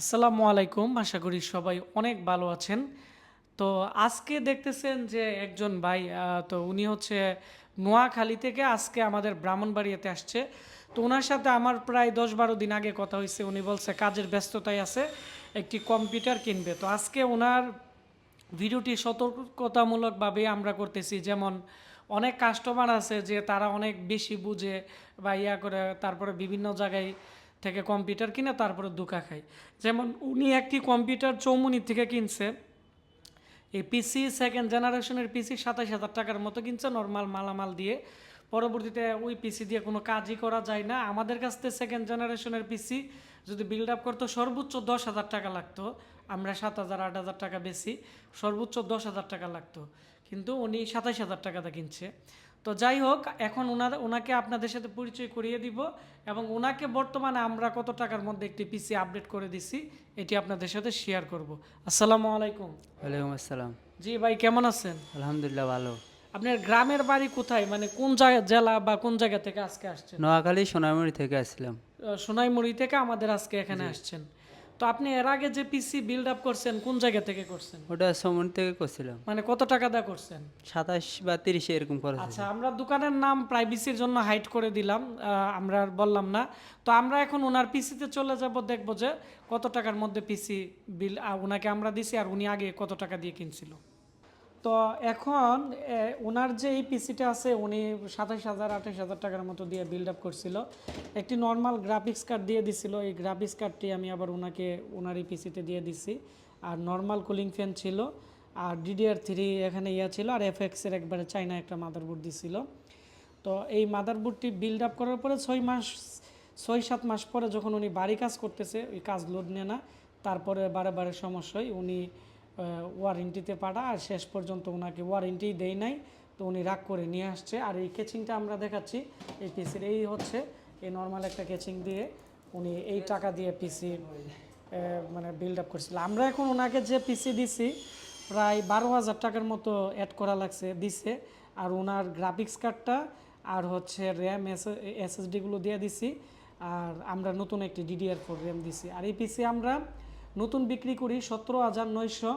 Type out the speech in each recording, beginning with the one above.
আসসালামু আলাইকুম, আশা করি সবাই অনেক ভালো আছেন। তো আজকে দেখতেছেন যে একজন ভাই তো উনি হচ্ছে নোয়াখালী থেকে আজকে আমাদের ব্রাহ্মণবাড়িয়াতে আসছে। তো ওনার সাথে আমার প্রায় দশ বারো দিন আগে কথা হয়েছে। উনি বলছে, কাজের ব্যস্ততায় আছে, একটি কম্পিউটার কিনবে। তো আজকে ওনার ভিডিওটি সতর্কতামূলকভাবে আমরা করতেছি। যেমন অনেক কাস্টমার আছে যে তারা অনেক বেশি বুঝে বা ইয়া করে, তারপরে বিভিন্ন জায়গায় থেকে কম্পিউটার কিনে তারপরে দুকা খায়। যেমন উনি একটি কম্পিউটার চৌমুনি থেকে কিনছে, এই পিসি সেকেন্ড জেনারেশনের পিসি সাতাশ হাজার টাকার মতো কিনছে নর্মাল মালামাল দিয়ে। পরবর্তীতে ওই পিসি দিয়ে কোনো কাজই করা যায় না। আমাদের কাছ থেকে সেকেন্ড জেনারেশনের পিসি যদি বিল্ড আপ করতো, সর্বোচ্চ দশ হাজার টাকা লাগতো। আমরা সাত হাজার, আট হাজার টাকা বেশি, সর্বোচ্চ দশ হাজার টাকা লাগতো। কিন্তু উনি সাতাশ হাজার টাকাতে কিনছে। তো যাই হোক এখন ওনার ওনাকে আপনাদের সাথে পরিচয় করিয়ে দিব এবং ওনাকে বর্তমানে আমরা কত টাকার মধ্যে একটি পিসি আপডেট করে দিছি এটি আপনাদের সাথে শেয়ার করব। আসসালামু আলাইকুম। ওয়ালাইকুম আসসালাম। জি ভাই কেমন আছেন? আলহামদুলিল্লাহ ভালো। আপনার গ্রামের বাড়ি কোথায়? মানে কোন জায়গা জেলা বা কোন জায়গা থেকে আজকে আসছেন? নোয়াখালী সোনাইমুড়ি থেকে আসছিলাম। সোনাইমুড়ি থেকে আমাদের আজকে এখানে আসছেন। তো আপনি এর আগে যে পিসি বিল্ড আপ করছেন কোন জায়গা থেকে করছেন? ওটা সমন থেকে করছিলাম। মানে কত টাকা দা করছেন? সাতাশ বা তিরিশে এরকম খরচ আচ্ছা আমরা দোকানের নাম প্রাইভেসির জন্য হাইড করে দিলাম আমরা আর বললাম না। তো আমরা এখন ওনার পিসিতে চলে যাব দেখব যে কত টাকার মধ্যে পিসি বিল ওনাকে আমরা দিছি আর উনি আগে কত টাকা দিয়ে কিনছিল। তো এখন ওনার যে এই পিসিটা আছে, উনি সাতাশ হাজার আঠাশ হাজার টাকার মতো দিয়ে বিল্ড আপ করছিল। একটি নর্মাল গ্রাফিক্স কার্ড দিয়ে দিছিল। এই গ্রাফিক্স কার্ডটি আমি আবার ওনাকে ওনার এই পিসিতে দিয়ে দিছি। আর নর্মাল কুলিং ফ্যান ছিল। আর ডিডিআর থ্রি এখানে ইয়া ছিল। আর এফএক্সের একবারে চাইনা একটা মাদারবোর্ড দিছিল। তো এই মাদারবোর্ডটি বিল্ড আপ করার পরে ছয় মাস, ছয় সাত মাস পরে যখন উনি বাড়ি কাজ করতেছে, ওই কাজ লোড নেয় না। তারপরে বারে বারে সমস্যা হয় উনি ওয়ারেন্টিতে পাঠা, আর শেষ পর্যন্ত ওনাকে ওয়ারেন্টি দেয় নাই, তো উনি রাগ করে নিয়ে আসছে। আর এই কেচিংটা আমরা দেখাচ্ছি, এই পিসির এই হচ্ছে, এই নর্মাল একটা কেচিং দিয়ে উনি এই টাকা দিয়ে পিসি মানে বিল্ড আপ করছিল। আমরা এখন ওনাকে যে পিসি দিছি, প্রায় বারো হাজার টাকার মতো অ্যাড করা লাগছে, দিছে। আর ওনার গ্রাফিক্স কার্ডটা আর হচ্ছে র্যাম এস এসএসডিগুলো দিয়ে দিছি। আর আমরা নতুন একটি ডিডিআর ফোর র্যাম দিছি। আর এই পিসি আমরা নতুন বিক্রি করি সতেরো হাজার নয়শো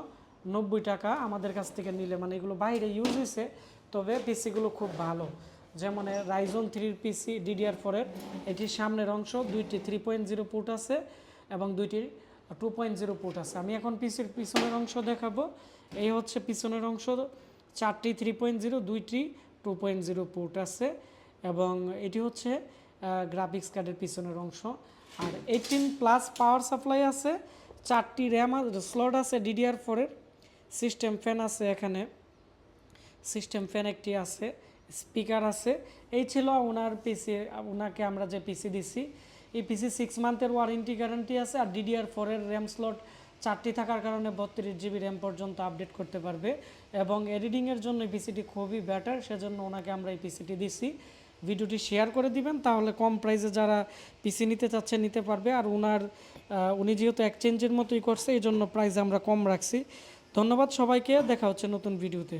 নব্বই টাকা আমাদের কাছ থেকে নিলে। মানে এগুলো বাইরে ইউজ হয়েছে, তবে পিসিগুলো খুব ভালো। যেমন রাইজন থ্রির পিসি ডিডিআর ফোরের এটির সামনের অংশ দুইটি থ্রি পয়েন্ট জিরো পুট আছে এবং দুইটি টু পয়েন্ট জিরো পুট আছে। আমি এখন পিসির পিছনের অংশ দেখাবো। এই হচ্ছে পিছনের অংশ, চারটি থ্রি পয়েন্ট জিরো দুইটি টু পয়েন্ট জিরো পুট আছে এবং এটি হচ্ছে গ্রাফিক্স কার্ডের পিছনের অংশ। আর এইটিন প্লাস পাওয়ার সাপ্লাই আছে চারটি র্যাম স্লট আছে ডিডিআর ফোরের সিস্টেম ফ্যান আছে এখানে। সিস্টেম ফ্যান একটি আছে, স্পিকার আছে। এই ছিল ওনার পিসি ওনাকে আমরা যে পিসি দিছি। এই পিসি সিক্স মান্থের ওয়ারেন্টি গ্যারান্টি আছে আর ডিডিআর ফোরের র্যাম স্লট চারটি থাকার কারণে বত্রিশ জিবি র্যাম পর্যন্ত আপডেট করতে পারবে। এবং এডিটিংয়ের জন্য এই পিসিটি খুবই বেটার সেজন্য ওনাকে আমরা এই পিসিটি দিছি। ভিডিওটি শেয়ার করে দিবেন, তাহলে কম প্রাইসে যারা পিসি নিতে চাচ্ছে নিতে পারবে। আর ওনার উনি যেহেতু এক্সচেঞ্জের মতোই করছে এই জন্য প্রাইস আমরা কম রাখছি। ধন্যবাদ সবাইকে, দেখা হচ্ছে নতুন ভিডিওতে।